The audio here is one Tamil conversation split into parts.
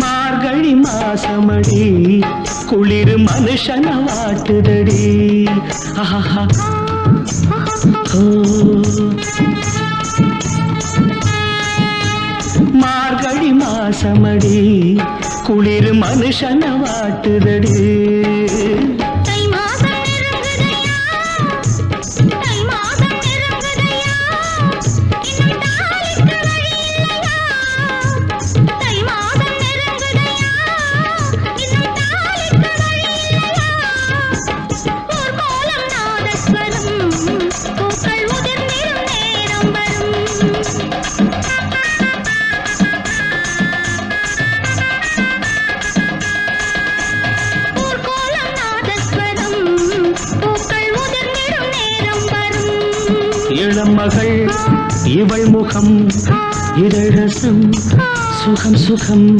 மார்கழி மாசமடி குளிர் மனுஷன வாட்டுதடி ஆஹா ஓ. மாசமடி குளிர் மனுஷன வாட்டுதடி. இளம் மகள் இவள் முகம் இதழசம் சுகம் சுகம்.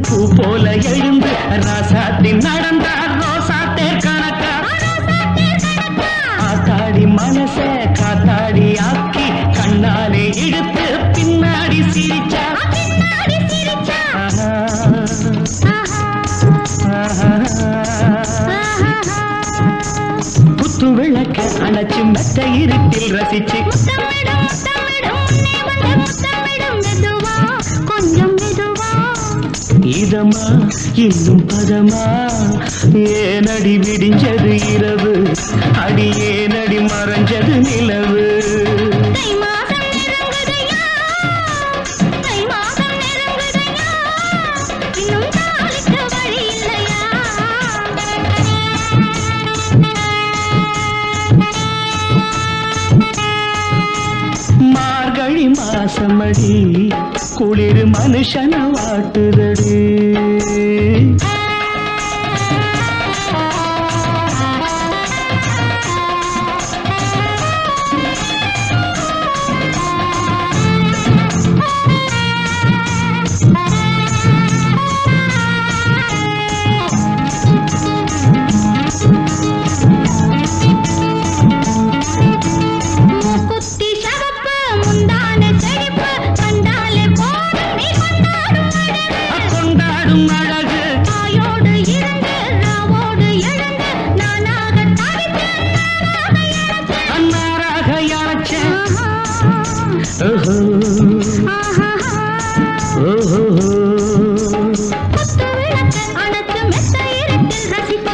பூ போல எழுந்து ராசாத்தி நடந்தார் ரோசாத்தே கணக்கா? ஆத்தாடி மனச காத்தாடி ஆக்கி கண்ணாலே இழுத்து பின்னாடி சிரிச்சா. குத்து விளக்க அணைச்சு மெத்த இருட்டில் ரசிச்சு. இதமா இன்னும் பதமா? ஏனடி விடிஞ்சது இரவு? அடி ஏனடி மறைஞ்சது நிலவு? மார்கழி மாசமடி குளிர் மனுஷன வாட்டுதடி.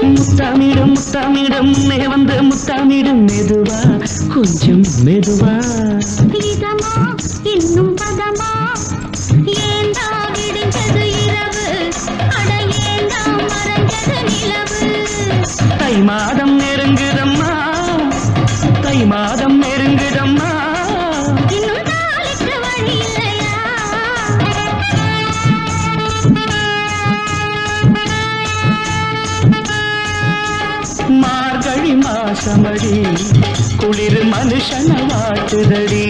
முத்தமிடும் முத்தமிடும் முன்னே வந்து முத்தமிடும் மெதுவா கொஞ்சம் மெதுவா இதமா இன்னும் பதமா விடிஞ்சது இரவு அட மறைஞ்சது நிலவு தை மாதம் நெருங்குதம் பாசமடி குளிர் மனுஷன வாட்டுதடி.